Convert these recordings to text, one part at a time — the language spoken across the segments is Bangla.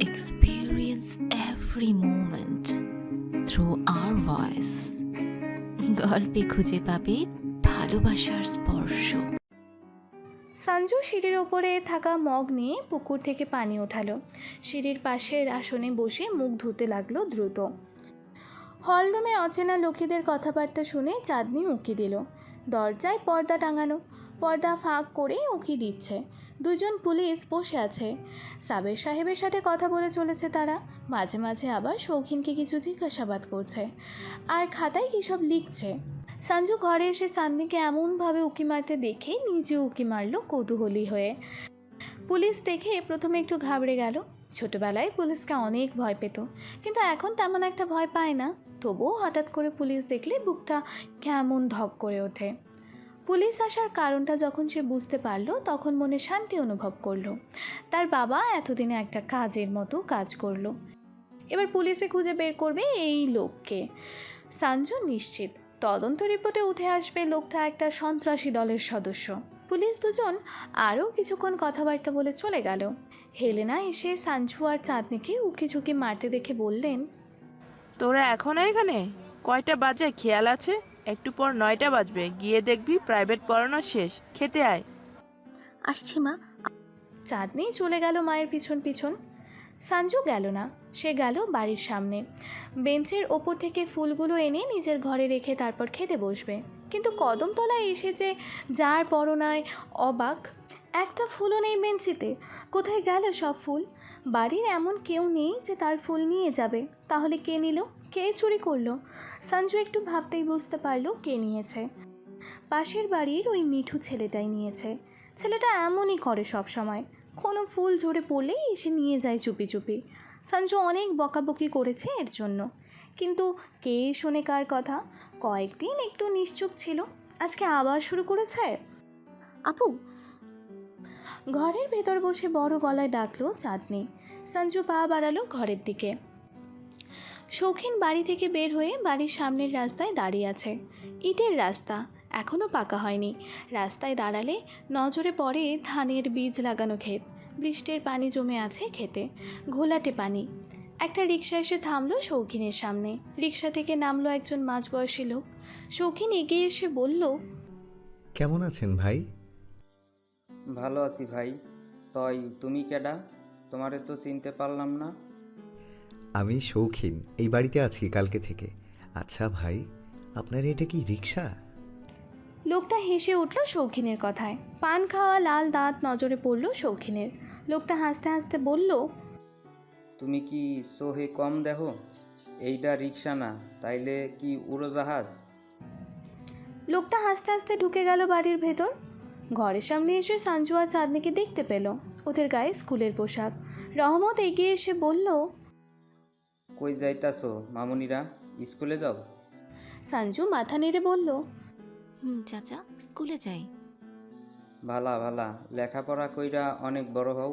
experience every moment through our voice. গল্পে খুঁজে পাবে ভালোবাসার স্পর্শ। সঞ্জু সিঁড়ির ওপরে থাকা মগ নিয়ে পুকুর থেকে পানি ওঠালো। সিঁড়ির পাশের আসনে বসে মুখ ধুতে লাগল দ্রুত। হলরুমে অচেনা লোকেদের কথাবার্তা শুনে চাঁদনি উকি দিল। দরজায় পর্দা টাঙানো, পর্দা ফাঁক করে উকি দিচ্ছে। দুজন পুলিশ বসে আছে। সাবের সাহেবের সাথে কথা বলে চলেছে তারা। মাঝে মাঝে আবার শৌখিনকে কিছু জিজ্ঞাসাবাদ করছে। আর খাতায় কী সব লিখছে? সঞ্জু ঘরে এসে চাঁদনিকে এমনভাবে উকি মারতে দেখে নিজে উকি মারলো কৌতূহলী হয়ে। পুলিশ দেখে প্রথমে একটু ঘাবড়ে গেল। ছোটবেলায় পুলিশকে অনেক ভয় পেত, কিন্তু এখন তেমন একটা ভয় পায় না। তবুও হঠাৎ করে পুলিশ দেখলে বুকটা কেমন ধক করে ওঠে। পুলিশ আসার কারণটা যখন সে বুঝতে পারল, তখন মনে শান্তি অনুভব করল। তার বাবা এতদিনে একটা কাজের মতো কাজ করল। এবার পুলিশে খুঁজে বের করবে এই লোককে। সাঞ্জু নিশ্চিত। তদন্ত রিপোর্টে উঠে আসবে লোকটা একটা সন্ত্রাসী দলের সদস্য। পুলিশ দুজন আরও কিছুক্ষণ কথাবার্তা বলে চলে গেল। হেলেনা এসে সাঞ্জু আর চাঁদনিকে উকি ঝুঁকি মারতে দেখে বললেন, তোরা এখনও এখানে? কয়টা বাজে? খেয়াল আছে? একটু পর নয়টা বাজবে, গিয়ে দেখবি প্রাইভেট পড়ানো শেষ, খেতে আয়। আসছি মা। চাঁদনি চলে গেল মায়ের পিছন পিছন। সাঞ্জু গেল না, সে গেল বাড়ির সামনে। বেঞ্চের ওপর থেকে ফুলগুলো এনে নিজের ঘরে রেখে তারপর খেতে বসবে। কিন্তু কদমতলায় এসে যে যার পরনায় অবাক, একটা ফুলও নেই বেঞ্চিতে। কোথায় গেল সব ফুল? বাড়ির এমন কেউ নেই যে তার ফুল নিয়ে যাবে। তাহলে কে নিল? কে চুরি করল? সঞ্জু একটু ভাবতেই বুঝতে পারল কে নিয়েছে। পাশের বাড়ির ওই মিঠু ছেলেটাই নিয়েছে। ছেলেটা এমনই করে সব সময় কোনো ফুল ঝরে পড়লেই এসে নিয়ে যায় চুপি চুপি। সঞ্জু অনেক বকাবকি করেছে এর জন্য। কিন্তু কে শোনে কার কথা? কয়েকদিন একটু নিশ্চুপ ছিল। আজকে আবার শুরু করেছে? আপু! ঘরের ভেতর বসে বড় গলায় ডাকলো চাঁদনি। সঞ্জু পা বাড়ালো ঘরের দিকে। শৌখিন বাড়ি থেকে বের হয়ে বাড়ির সামনের রাস্তায় দাঁড়িয়ে আছে। ইটের রাস্তা এখনও পাকা হয়নি। রাস্তায় দাঁড়ালে নজরে পড়ে ধানের বীজ লাগানো ক্ষেত। বৃষ্টির পানি জমে আছে খেতে ঘোলাটে পানি। একটা রিক্সা এসে থামলো শৌখিনের সামনে। রিক্সা থেকে নামলো একজন মাঝবয়সী লোক। শৌখিন এগিয়ে এসে বলল কেমন আছেন ভাই? ভালো আছি ভাই। তই তুমি কেডা? তোমারে তো চিনতে পারলাম না। আমি শৌখিন এই বাড়িতে আছি কালকে থেকে। আচ্ছা ভাই আপনার এটা কি রিক্সা লোকটা হেসে উঠল শৌখিনের কথায়। পান খাওয়া লাল দাঁত নজরে পড়ল শৌখিনের। লোকটা হাসতে হাসতে বলল তুমি কি সোহে কম দেহ? এইটা রিক্সা না তাইলে কি উড়োজাহাজ? লোকটা হাসতে হাসতে ঢুকে গেল বাড়ির ভেতর। ঘরের সামনে এসে সঞ্জু আর চাঁদনিকে দেখতে পেল। ওদের গায়ে স্কুলের পোশাক। রহমত এগিয়ে এসে বলল কই যাইতাছো? মামুনিরা স্কুলে যাও? সঞ্জু মাথা নেড়ে বলল হুম চাচা স্কুলে যাই। ভালা ভালা লেখাপড়া কইরা অনেক বড় হও।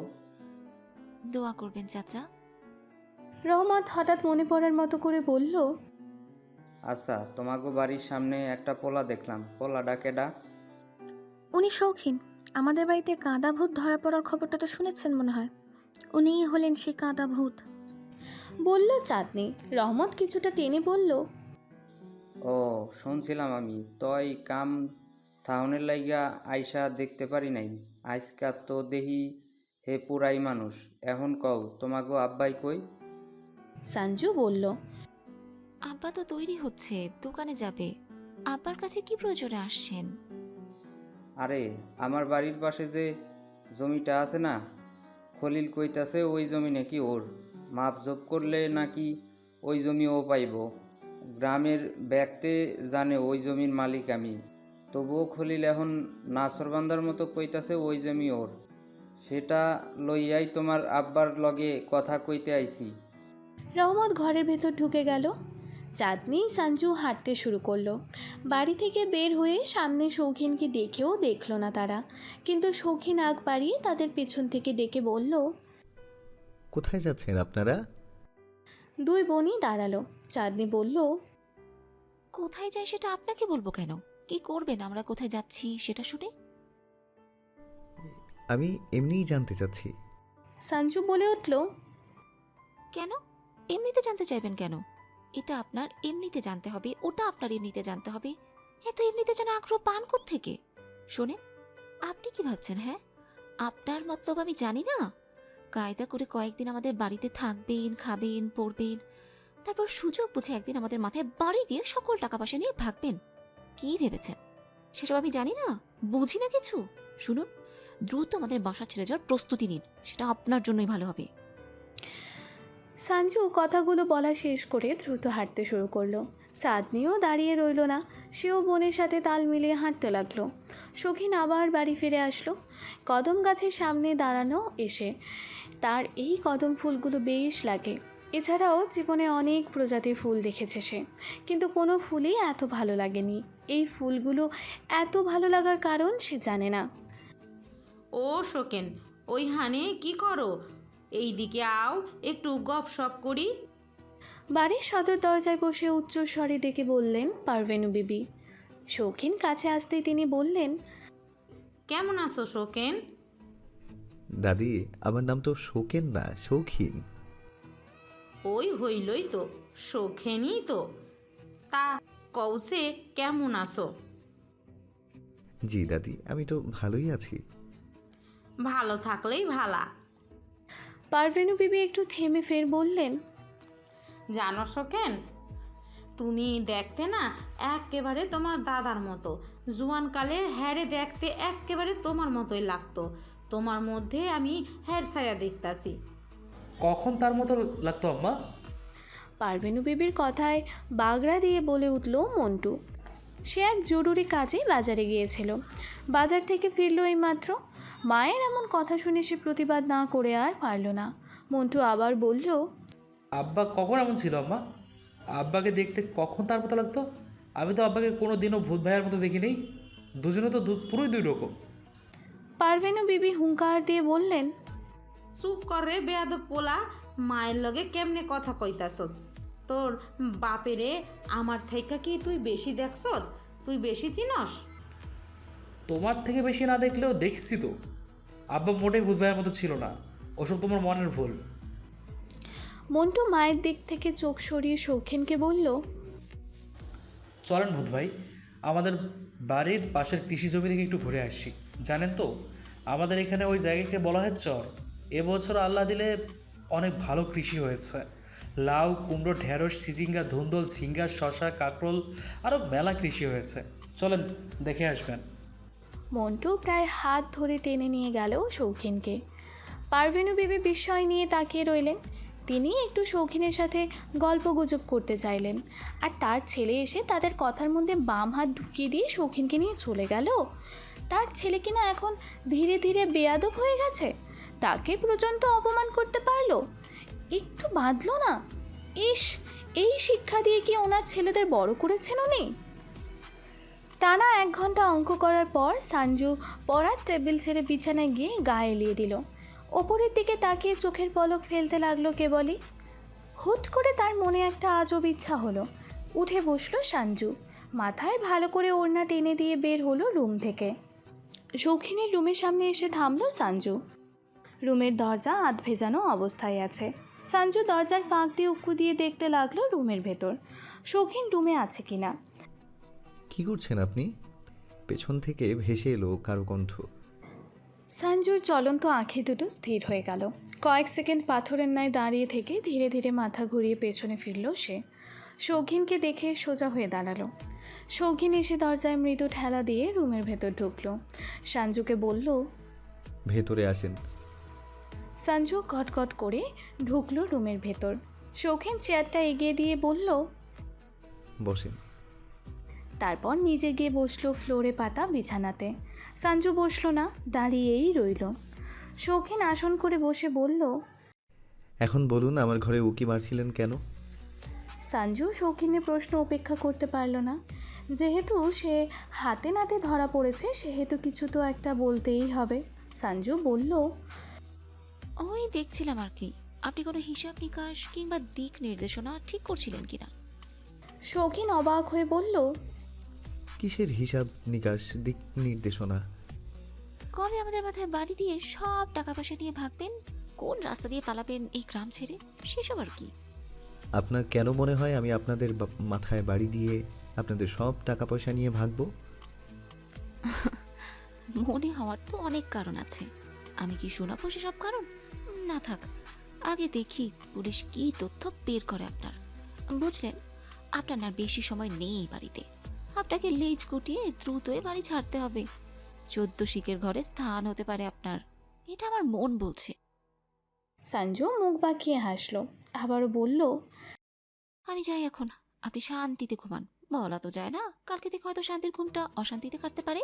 দোয়া করবেন চাচা। রহমত হঠাৎ মনে পড়ার মতো করে বলল আচ্ছা তোমাগো বাড়ির সামনে একটা পোলা দেখলাম। পোলাডা কেডা? উনি শৌখিন। আমাদের বাড়িতে কাঁদা ভূত ধরা পড়ার খবরটা তো শুনেছেন মনে হয়। উনিই হলেন সেই কাঁদা ভূত বলল চাঁদনি। রহমত কিছুটা টেনে বলল ও শুনছিলাম আমি। তই কাম থাউনের লাইগা আইসা দেখতে পারি নাই। আজকা তো দেহি হে পুরাই মানুষ। এখন কও তোমাগো আব্বাই কই? সঞ্জু বলল আব্বা তো তৈরি হচ্ছে দোকানে যাবে। আব্বার কাছে কি প্রয়োজনে আসছেন? আরে আমার বাড়ির পাশে যে জমিটা আছে না খলিল কইতাছে ওই জমি নাকি ওর। মাপ জোপ করলে নাকি ওই জমি ও পাইব। গ্রামের ব্যক্তে জানে ওই জমির মালিক আমি। তবুও খলিল এখন নাসরবান্দার মতো কইতাছে ওই জমি ওর। সেটা লইয়াই তোমার আব্বার লগে কথা কইতে আইছি। রহমত ঘরের ভেতর ঢুকে গেল। চাঁদনি সঞ্জু হাঁটতে শুরু করল। বাড়ি থেকে বের হয়ে সামনে শৌখিনকে দেখেও দেখল না তারা। কিন্তু শৌখিন আগ বাড়িয়ে তাদের পেছন থেকে ডেকে বলল কোথায় যাচ্ছেন আপনারা? দুই বোনই দাঁড়াল। চাঁদনি বলল কোথায় যাই সেটা আপনাকে বলব কেন? কি করবেন আমরা? কোথায় যাচ্ছি সেটা শুনে? আমি এমনিই জানতে চাচ্ছি। সঞ্জু বলে উঠল কেন? এমনিতে জানতে চাইবেন কেন? এটা আপনার এমনিতে জানতে হবে ওটা আপনার এমনিতে জানতে হবে। এত এমনিতে যেন আগ্রহ পান থেকে শোনে আপনি কি ভাবছেন হ্যাঁ? আপনার মতলব আমি জানি না। কায়দা করে কয়েকদিন আমাদের বাড়িতে থাকবেন, খাবেন, পড়বেন। তারপর সুযোগ বুঝে একদিন আমাদের মাথায় বাড়ি দিয়ে সকল টাকা পয়সা নিয়ে ভাগবেন। কি ভেবেছেন? সেসব আমি জানি না, বুঝি না কিছু। শুনুন, দ্রুত আমাদের বাসা ছেড়ে যাওয়ার প্রস্তুতি নিন, সেটা আপনার জন্যই ভালো হবে। সাঞ্জু কথাগুলো বলা শেষ করে দ্রুত হাঁটতে শুরু করল। চাঁদনিও দাঁড়িয়ে রইল না, সেও বোনের সাথে তাল মিলিয়ে হাঁটতে লাগল। সখিন আবার বাড়ি ফিরে আসলো। কদম গাছের সামনে দাঁড়ানো এসে তার এই কদম ফুলগুলো বেশ লাগে। এছাড়াও জীবনে অনেক প্রজাতির ফুল দেখেছে সে। কিন্তু কোনো ফুলই এত ভালো লাগেনি। এই ফুলগুলো এত ভালো লাগার কারণ সে জানে না। ও শোকেন ওই হানে কি করো? এই দিকে আও একটু গপ সপ করি। বাড়ির সদর দরজায় বসে উচ্চ স্বরে ডেকে বললেন পারভেনু বিবি। শৌখিন কাছে আসতেই তিনি বললেন কেমন আছো শোকেন দাদি আমার নাম তো শোকেন না শৌখিন। ওই হইলই তো শোকেনই তো। তা কৌসে কেমন আছো? জি দাদি আমি তো ভালোই আছি। ভালো থাকলেই ভালা। পারভেনু বিবি একটু থেমে ফের বললেন জানো শোকেন তুমি দেখতে না একেবারে তোমার দাদার মতো। জুয়ানকালে হ্যারে দেখতে একেবারে তোমার মতোই লাগতো। তোমার মধ্যে আমি হ্যার ছায়া দেখতাছি। কখন তার মতো লাগতো আম্মা? পারভেনু বিবির কথায় বাগড়া দিয়ে বলে উঠল মন্টু। সে এক জরুরি কাজে বাজারে গিয়েছিল। বাজার থেকে ফিরল এইমাত্র। মায়ের এমন কথা শুনে সে প্রতিবাদ না করে আর পারল না। মন্টু আবার বলল আব্বা কখন এমন ছিল আম্মা? আব্বাকে দেখতে কখন তার মতো লাগতো? আমি তো আব্বাকে কোনো দিনও ভূত ভাইয়ের মতো দেখিনি। দুজনে তো দু- পুরোই দুই রকম। পারভেনু বিবি হুঙ্কার দিয়ে বললেন। চুপ কর রে বেয়াদব পোলা মায়ের লগে কেমনে কথা কইতাছ? তোর বাপেরে আমার থেকে কি তুই বেশি দেখছ তুই বেশি চিনস? তোমার থেকে বেশি না দেখলেও দেখছি তো। আব্বা মোটেই ভূত ভাইয়ের মতো ছিল না। ওসব তোমার মনের ভুল। মন্টু মায়ের দিক থেকে চোখ সরিয়ে শৌখিনকে বলল চলেন ভূত ভাই আমাদের বাড়ির পাশের কৃষি জমি থেকে একটু ঘুরে আসি। জানেন তো? আমাদের এখানে ওই জায়গাকে বলা হয় চর। এবছর আল্লাহ দিলে অনেক ভালো কৃষি হয়েছে। লাউ, কুমড়ো, ঢেঁড়স চিচিঙ্গা ধুন্দল, ঝিঙ্গা শশা কাঁকরোল আরও মেলা কৃষি হয়েছে। চলেন, দেখে আসবেন। মন্টু প্রায় হাত ধরে টেনে নিয়ে গেল শৌখিনকে। পারভেনু বিবি বিস্ময় নিয়ে তাকিয়ে রইলেন। তিনি একটু শৌখিনের সাথে গল্প গুজব করতে চাইলেন। আর তার ছেলে এসে তাদের কথার মধ্যে বাম হাত ঢুকিয়ে দিয়ে শৌখিনকে নিয়ে চলে গেল। তার ছেলে কিনা এখন ধীরে ধীরে বেয়াদব হয়ে গেছে? তাকে পর্যন্ত অপমান করতে পারল? একটু বাঁধলো না? ইস, এই শিক্ষা দিয়ে কি ওনার ছেলেদের বড় করেছেন উনি? টানা এক ঘণ্টা অঙ্ক করার পর সাঞ্জু পড়ার টেবিল ছেড়ে বিছানায় গিয়ে গায়ে এলিয়ে দিল। ওপরের দিকে তাকিয়ে চোখের পলক ফেলতে লাগল কেবলই। হুট করে তার মনে একটা আজব ইচ্ছা হলো। উঠে বসল সাঞ্জু মাথায় ভালো করে ওড়না টেনে দিয়ে বের হলো রুম থেকে। শৌখিনের রুমের সামনে এসে থামলো সাঞ্জু রুমের দরজা আধ ভেজানো অবস্থায় আছে। সাঞ্জু দরজার ফাঁক দিয়ে উক্কু দিয়ে দেখতে লাগল রুমের ভেতর। শৌখিন রুমে আছে কিনা? কি করছেন আপনি? পেছন থেকে ভেসে এলো কারও কণ্ঠ। সঞ্জুর চলন্ত আঁখি দুটো স্থির হয়ে গেল। কয়েক সেকেন্ড পাথরের ন্যায় দাঁড়িয়ে থেকে ধীরে ধীরে মাথা ঘুরিয়ে পেছনে ফিরল সে। শৌখিনকে দেখে সোজা হয়ে দাঁড়াল। শৌখিন এসে দরজায় মৃদু ঠেলা দিয়ে রুমের ভেতর ঢুকলো। সঞ্জুকে বলল ভেতরে আসেন। সঞ্জু গটগট করে ঢুকলো রুমের ভেতর। শৌখিন চেয়ারটা এগিয়ে দিয়ে বলল বসেন। তারপর নিজে গিয়ে বসল ফ্লোরে পাতা বিছানাতে। সঞ্জু বসল না দাঁড়িয়েই রইল। শৌখিন আসন করে বসে বলল এখন বলুন আমার ঘরে উকি মারছিলেন কেন? সঞ্জু শৌখিনের প্রশ্ন উপেক্ষা করতে পারল না। যেহেতু সে হাতে নাতে ধরা পড়েছে সেহেতু কিছু তো একটা বলতেই হবে। সঞ্জু বলল ওই দেখছিলাম আর কি। আপনি কোনো হিসাব নিকাশ কিংবা দিক নির্দেশনা ঠিক করছিলেন কিনা? শৌখিন অবাক হয়ে বলল কিসের হিসাব নিকাশ দিক নির্দেশনা? কবে আমাদের মাথায় বাড়ি দিয়ে সব টাকা পয়সা নিয়ে ভাগবেন? কোন রাস্তা দিয়ে পালাবেন এই গ্রাম ছেড়ে? সেসব আর কি? আপনার কেন মনে হয় আমি আপনাদের বা- মাথায় বাড়ি দিয়ে আপনাদের সব টাকা পয়সা নিয়ে ভাগবো? মনে হওয়ার তো অনেক কারণ আছে। আমি কি শোনাবো সব কারণ? না থাক। আগে দেখি পুলিশ কি তথ্য বের করে আপনার। বুঝলেন আপনার আর বেশি সময় নেই এই বাড়িতে। আপনাকে লেজ গুটিয়ে দ্রুত এ বাড়ি ছাড়তে হবে। চোদ্দ শিকের ঘরে স্থান হতে পারে আপনার। এটা আমার মন বলছে। সঞ্জু মুখ বাঁকিয়ে হাসলো আবারও বলল আমি যাই এখন। আপনি শান্তিতে ঘুমান। বলা তো যায় না কালকে থেকে হয়তো শান্তির ঘুমটা অশান্তিতে কাটতে পারে।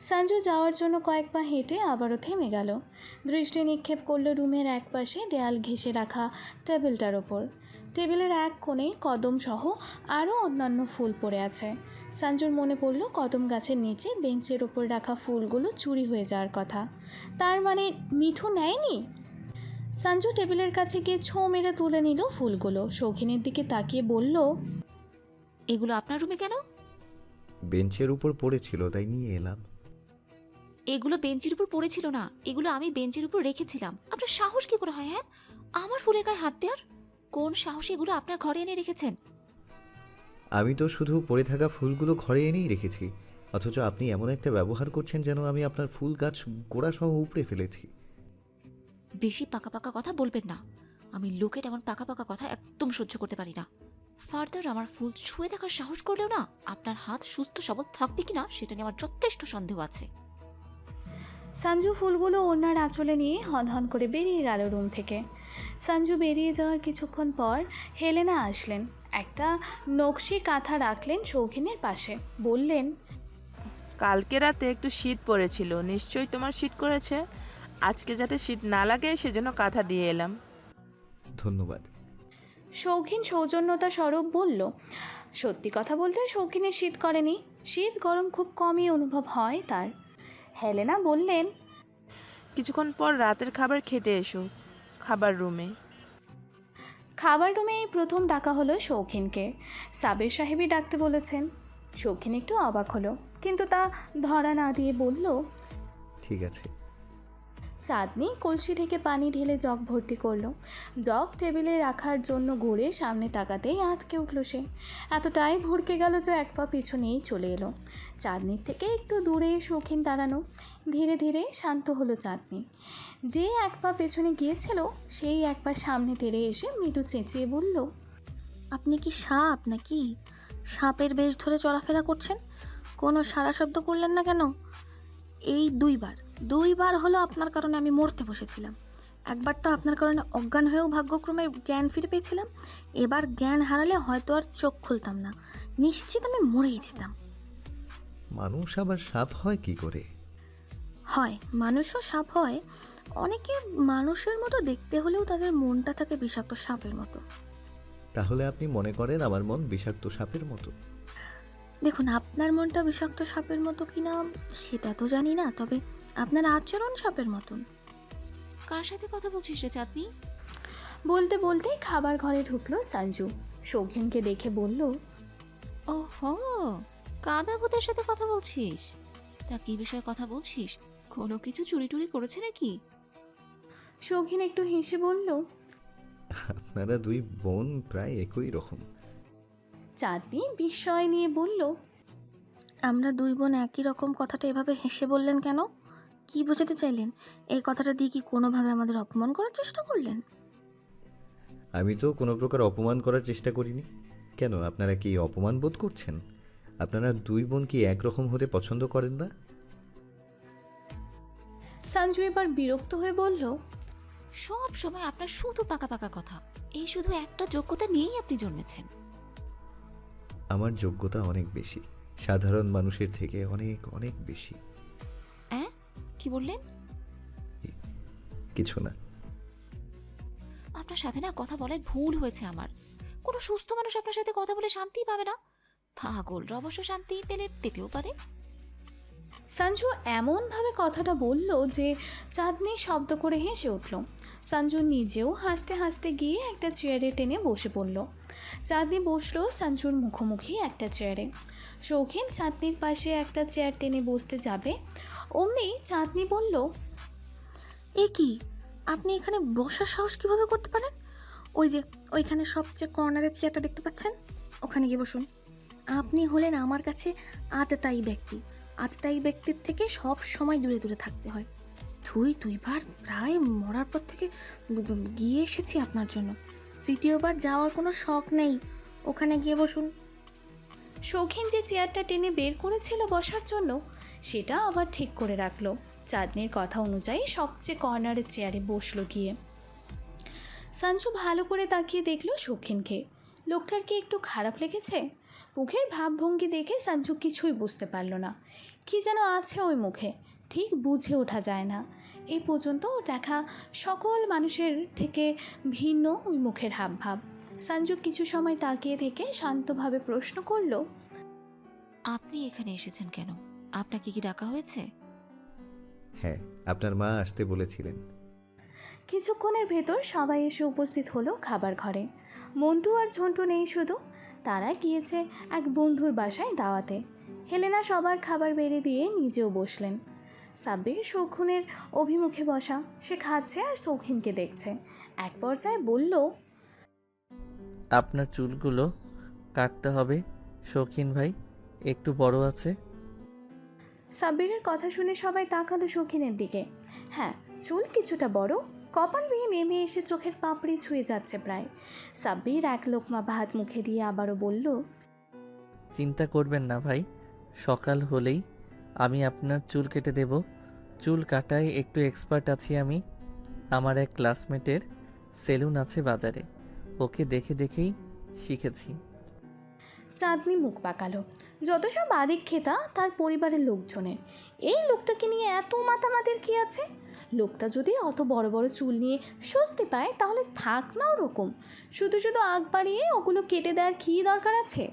সঞ্জু যাওয়ার জন্য কয়েক পা হেঁটে আবারও থেমে গেল। দৃষ্টি নিক্ষেপ করল রুমের এক পাশে দেয়াল ঘেঁষে রাখা টেবিলটার ওপর। টেবিলের এক কোণে কদম সহ আরও অন্যান্য ফুল পড়ে আছে। সঞ্জুর মনে পড়ল কদম গাছের নিচে বেঞ্চের ওপর রাখা ফুলগুলো চুরি হয়ে যাওয়ার কথা। তার মানে মিঠু নেয়নি? সঞ্জু টেবিলের কাছে গিয়ে ছো মেরে তুলে নিল ফুলগুলো। শৌখিনের দিকে তাকিয়ে বলল এগুলো আপনার রুমে কেন? বেঞ্চের উপর পড়েছিল তাই নিয়ে এলাম। এগুলো বেঞ্চের উপর পড়েছিল না এগুলো আমি বেঞ্চের উপর রেখেছিলাম। আপনার সাহস কি করে হয় হ্যাঁ? আমার ফুলের গায়ে হাত দেওয়ার? কোন সাহসে এগুলো আপনার ঘরে এনে রেখেছেন? আমি তো শুধু পড়ে থাকা ফুলগুলো ঘরে এনেই রেখেছি অথচ আপনি এমন একটা ব্যবহার করছেন যেন আমি আপনার ফুল গাছ গোড়াসহ উপড়ে ফেলেছি। বেশি পাকা পাকা কথা বলবেন না। আমি লোকের এমন পাকা পাকা কথা একদম সহ্য করতে পারি না। ফার্দার আমার ফুল ছুঁয়ে দেখার সাহস করলেও না আপনার হাত সুস্থ সবল থাকবে কিনা সেটা নিয়ে আমার যথেষ্ট সন্দেহ আছে। সঞ্জু ফুলগুলো ওনার আঁচলে নিয়ে হনহন করে বেরিয়ে গেল রুম থেকে। সঞ্জু বেরিয়ে যাওয়ার কিছুক্ষণ পর হেলেনা আসলেন। একটা নকশি কাঁথা রাখলেন শৌখিনের পাশে। বললেন কালকে রাতে একটু শীত পড়েছিল নিশ্চয়ই তোমার শীত করেছে? আজকে যাতে শীত না লাগে সেজন্য কাঁথা দিয়ে এলাম। ধন্যবাদ। শৌখিন সৌজন্যতা স্বরূপ বলল সত্যি কথা বলতে শৌখিনের শীত করেনি। শীত গরম খুব কমই অনুভব হয় তার। হেলেনা বললেন কিছুক্ষণ পর রাতের খাবার খেতে এসো। খাবার রুমে? খাবার রুমে এই প্রথম ডাকা হলো শৌখিনকে। সাবের সাহেবই ডাকতে বলেছেন। শৌখিন একটু অবাক হলো কিন্তু তা ধরা না দিয়ে বলল ঠিক আছে। চাঁদনি কলসি থেকে পানি ঢেলে জগ ভর্তি করল। জগ টেবিলে রাখার জন্য ঘুরে সামনে তাকাতেই আঁতকে উঠল সে। এতটাই ভরকে গেল যে এক পা পিছনেই চলে এলো। চাঁদনির থেকে একটু দূরে শৌখিন দাঁড়ানো। ধীরে ধীরে শান্ত হলো চাঁদনি। যে এক পা পেছনে গিয়েছিল, সেই এক পা সামনে তেড়ে এসে মৃদু চেঁচিয়ে বলল, আপনি কি সাপ নাকি? সাপের বেশ ধরে চলাফেরা করছেন? কোনো সারা শব্দ করলেন না কেন? এই দুইবার। দুইবার হলো আপনার কারণে আমি মরতে বসেছিলাম। একবার তো আপনার কারণে অজ্ঞান হয়েও ভাগ্যক্রমে জ্ঞান ফিরে পেয়েছিলাম। এবার জ্ঞান হারালে হয়তো আর চোখ খুলতাম না। নিশ্চিত আমি মরেই যেতাম। মানুষ আবার সাপ হয় কি করে? হয় মানুষও সাপ হয়। অনেকে মানুষের মতো দেখতে হলেও তাদের মনটা থাকে বিষাক্ত সাপের মতো। তাহলে আপনি মনে করেন আমার মন বিষাক্ত সাপের মতো। দেখুন আপনার মনটা বিষাক্ত সাপের মতো কিনা সেটা তো জানি না তবে আপনার আচরণ সাপের মতন। কার সাথে কথা বলছিস রে চাঁদনি? বলতে বলতে খাবার ঘরে ঢুকলো সঞ্জু। শৌখিনকে দেখে বলল ও হো কাদা ভূতের সাথে কথা বলছিস? তা কি বিষয়ে কথা বলছিস? কোনো কিছু চুরি টুরি করেছে নাকি? শৌখিন একটু হেসে বলল আপনারা দুই বোন প্রায় একই রকম। চাঁদনি বিস্ময় নিয়ে বলল আমরা দুই বোন একই রকম কথাটা এভাবে হেসে বললেন কেন? কি বোঝাতে চাইলেন? এই কথাটা দিয়ে কি কোনোভাবে আমাদের অপমান করার চেষ্টা করলেন? আমি তো কোনো প্রকার অপমান করার চেষ্টা করিনি। কেন আপনারা কি অপমান বোধ করছেন? আপনারা দুই বোন কি একরকম হতে পছন্দ করেন না? সঞ্জু এবার বিরক্ত হয়ে বলল সব সময় আপনার শুধু পাকা পাকা কথা। এই শুধু একটা যোগ্যতা নিয়েই আপনি জন্মেছেন। আমার যোগ্যতা অনেক বেশি। সাধারণ মানুষের থেকে অনেক অনেক বেশি। অ্যাঁ? কি বললেন? কিছু না। আপনার সাথে না কথা বলায় ভুল হয়েছে আমার। কোনো সুস্থ মানুষ আপনার সাথে কথা বলে শান্তিই পাবে না। পাগল অবশ্য শান্তি পেলে পেতেও পারে। সঞ্জু এমনভাবে কথাটা বলল যে চাঁদনি শব্দ করে হেসে উঠল। সঞ্জু নিজেও হাসতে হাসতে গিয়ে একটা চেয়ারে টেনে বসে পড়ল। চাঁদনি বসল সঞ্জুর মুখোমুখি একটা চেয়ারে। শৌখিন চাঁদনির পাশে একটা চেয়ার টেনে বসতে যাবে। অমনি চাঁদনি বলল, এ কি? আপনি এখানে বসার সাহস কীভাবে করতে পারেন? ওই যে, ওইখানে সবচেয়ে কর্নারের চেয়ারটা দেখতে পাচ্ছেন? ওখানে গিয়ে বসুন। আপনি হলেন আমার কাছে আততায়ী ব্যক্তি। আততায়ী ব্যক্তির থেকে সব সময় দূরে দূরে থাকতে হয়। দুই দুইবার প্রায় মরার পর থেকে গিয়ে এসেছি আপনার জন্য। তৃতীয়বার যাওয়ার কোনো শখ নেই। ওখানে গিয়ে বসুন। শৌখিন যে চেয়ারটা টেনে বের করেছিল বসার জন্য, সেটা আবার ঠিক করে রাখল। চাঁদনির কথা অনুযায়ী সবচেয়ে কর্নারের চেয়ারে বসল গিয়ে। সঞ্জু ভালো করে তাকিয়ে দেখল শৌখিনকে লোকটার কি একটু খারাপ লেগেছে? মুখের ভাবভঙ্গি দেখে সঞ্জু কিছুই বুঝতে পারল না। কি যেন আছে ওই মুখে। ঠিক বুঝে ওঠা যায় না। এই পর্যন্ত দেখা সকল মানুষের থেকে ভিন্ন ওই মুখের হাবভাব। সঞ্জু কিছু সময় তাকিয়ে থেকে শান্তভাবে প্রশ্ন করল আপনি এখানে এসেছেন কেন? আপনাকে কি ডাকা হয়েছে? হ্যাঁ আপনার মা আসতে বলেছিলেন। কিছুক্ষণের ভেতর সবাই এসে উপস্থিত হলো খাবার ঘরে। মন্টু আর ঝন্টু নেই শুধু তারা গিয়েছে এক বন্ধুর বাসায় দাওয়াতে। হেলেনা সবার খাবার বেড়ে দিয়ে নিজেও বসলেন। সাব্বির শৌখিনের অভিমুখে বসা। সে খাচ্ছে আর শৌখিনকে দেখছে। এক পর্যায়ে বলল আপনার চুলগুলো কাটতে হবে শৌখিন ভাই। একটু বড় আছে। সাব্বিরের কথা শুনে সবাই তাকালো শৌখিনের দিকে। হ্যাঁ চুল কিছুটা বড়। কপাল বেয়ে নেমে এসে চোখের পাপড়ি ছুঁয়ে যাচ্ছে প্রায়। সাব্বির এক লোকমা ভাত মুখে দিয়ে আবারও বলল চিন্তা করবেন না ভাই সকাল হলেই আমি আপনার চুল কেটে দেব। চুল কাটায় একটু এক্সপার্ট আছি আমি। আমার এক ক্লাসমেটের সেলুন আছে বাজারে। ওকে দেখে দেখেই শিখেছি। চাঁদনি মুখ পাকালো যত সব আদিক খেতা তার পরিবারের লোকজনের। এই লোকটাকে নিয়ে এত মাতামাতির কি আছে? লোকটা যদি অত বড় বড় চুল নিয়ে স্বস্তি পায়, তাহলে থাক না ওরকম। শুধু শুধু আগ বাড়িয়ে ওগুলো কেটে দেওয়ার কী দরকার আছে?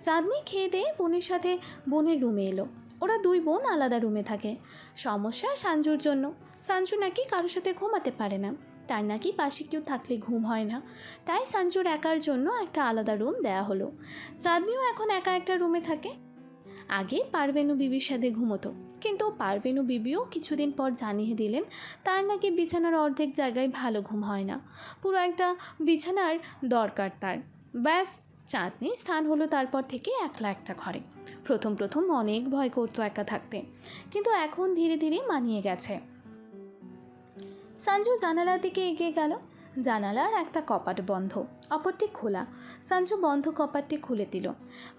চাঁদনি খেয়ে দিয়ে বোনের সাথে বোনের রুমে এলো। ওরা দুই বোন আলাদা রুমে থাকে। সমস্যা সাঞ্জুর জন্য। সাঞ্জু নাকি কারোর সাথে ঘুমাতে পারে না। তার নাকি পাশে কেউ থাকলে ঘুম হয় না। তাই সঞ্জুর একার জন্য একটা আলাদা রুম দেয়া হলো। চাঁদনিও এখন একা একটা রুমে থাকে। আগে পারভেনু বিবির সাথে ঘুমতো। কিন্তু পারভেনু বিবিও কিছুদিন পর জানিয়ে দিলেন, তার নাকি বিছানার অর্ধেক জায়গায় ভালো ঘুম হয় না। পুরো একটা বিছানার দরকার তার। ব্যাস চাঁদনির স্থান হলো তারপর থেকে একলা একটা ঘরে। প্রথম প্রথম অনেক ভয় করতো একা থাকতে, কিন্তু এখন ধীরে ধীরে মানিয়ে গেছে। সঞ্জু জানালার দিকে এগিয়ে গেল। জানালার একটা কপাট বন্ধ, অপরটি খোলা। সঞ্জু বন্ধ কপাটটি খুলে দিল।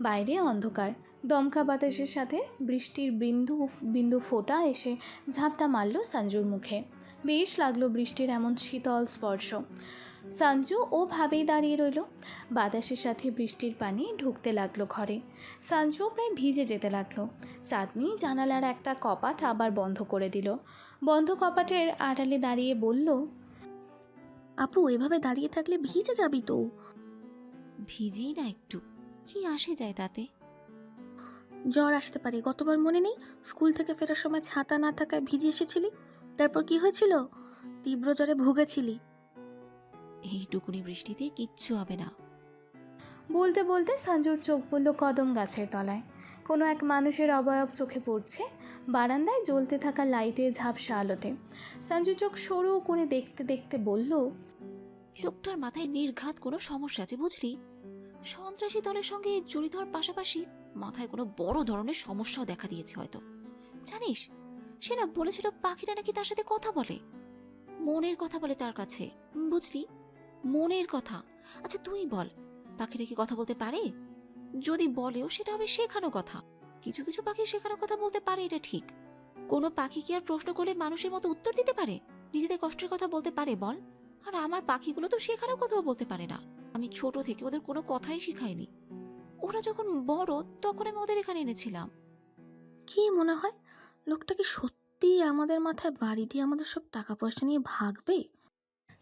বাইরে অন্ধকার। দমকা বাতাসের সাথে বৃষ্টির বিন্দু বিন্দু ফোঁটা এসে ঝাপটা মারল সঞ্জুর মুখে। বেশ লাগল বৃষ্টির এমন শীতল স্পর্শ। সঞ্জু ও ভাবেই দাঁড়িয়ে রইল। বাতাসের সাথে বৃষ্টির পানি ঢুকতে লাগল ঘরে। সঞ্জু প্রায় ভিজে যেতে লাগল। চাঁদনি জানালার একটা কপাট আবার বন্ধ করে দিল। বন্ধ কপাটের আড়ালে দাঁড়িয়ে বলল আপু এভাবে দাঁড়িয়ে থাকলে ভিজে যাবি তো। ভিজিই না একটু। কি আসে যায় তাতে? জ্বর আসতে পারে। গতবার মনে নেই স্কুল থেকে ফেরার সময় ছাতা না থাকায় ভিজে এসেছিলি? তারপর কি হয়েছিল? তীব্র জ্বরে ভুগেছিলি। এইটুকুনি বৃষ্টিতে কিচ্ছু হবে না। বলতে বলতে সঞ্জুর চোখ পড়ল কদম গাছের তলায়। কোনো এক মানুষের অবয়ব চোখে পড়ছে বারান্দায় জ্বলতে থাকা লাইটে ঝাপসা আলোতে। সঞ্জু চোখ সরু করে দেখতে দেখতে বলল লোকটার মাথায় নির্ঘাত কোনো সমস্যা আছে বুঝলি? সন্ত্রাসী দলের সঙ্গে জড়িত হওয়ার পাশাপাশি মাথায় কোনো বড় ধরনের সমস্যাও দেখা দিয়েছে হয়তো। জানিস সে না বলেছিল পাখিটা নাকি তার সাথে কথা বলে। মনের কথা বলে তার কাছে বুঝলি? মনের কথা। আচ্ছা তুই বল, পাখিটা কি কথা বলতে পারে? যদি বলেও, সেটা হবে শেখানো কথা। কিছু কিছু পাখি শেখানো কথা বলতে পারে, এটা ঠিক। কোনো পাখি কি আর প্রশ্ন করলে মানুষের মতো উত্তর দিতে পারে? নিজেদের কষ্টের কথা বলতে পারে, বল। আর আমার পাখিগুলো তো শেখানো কথাও বলতে পারে না। আমি ছোট থেকে ওদের কোনো কথাই শিখাইনি। ওরা যখন বড়, তখন আমি ওদের এখানে এনেছিলাম। কি মনে হয়? লোকটা কি সত্যি আমাদের মাথায় বাড়ি দিয়ে আমাদের সব টাকা পয়সা নিয়ে ভাগবে?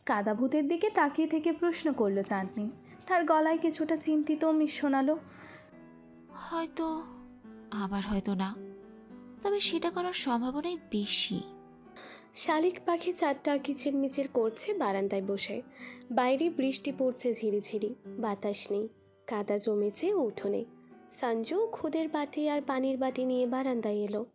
কাদা ভূতের দিকে তাকিয়ে থেকে প্রশ্ন করল চাঁদনি। তার গলায় কিছুটা চিন্তিত মিশ শোনালো। হয়তো আবার হয়তো না। তবে সেটা করার সম্ভাবনাই বেশি। শালিক পাখি চারটা কিচিরমিচির করছে বারান্দায় বসে। বাইরে বৃষ্টি পড়ছে ঝিরিঝিরি বাতাস নেই কাদা জমেছে উঠোনে। সঞ্জু খুদের বাটি আর পানির বাটি নিয়ে বারান্দায় এলো।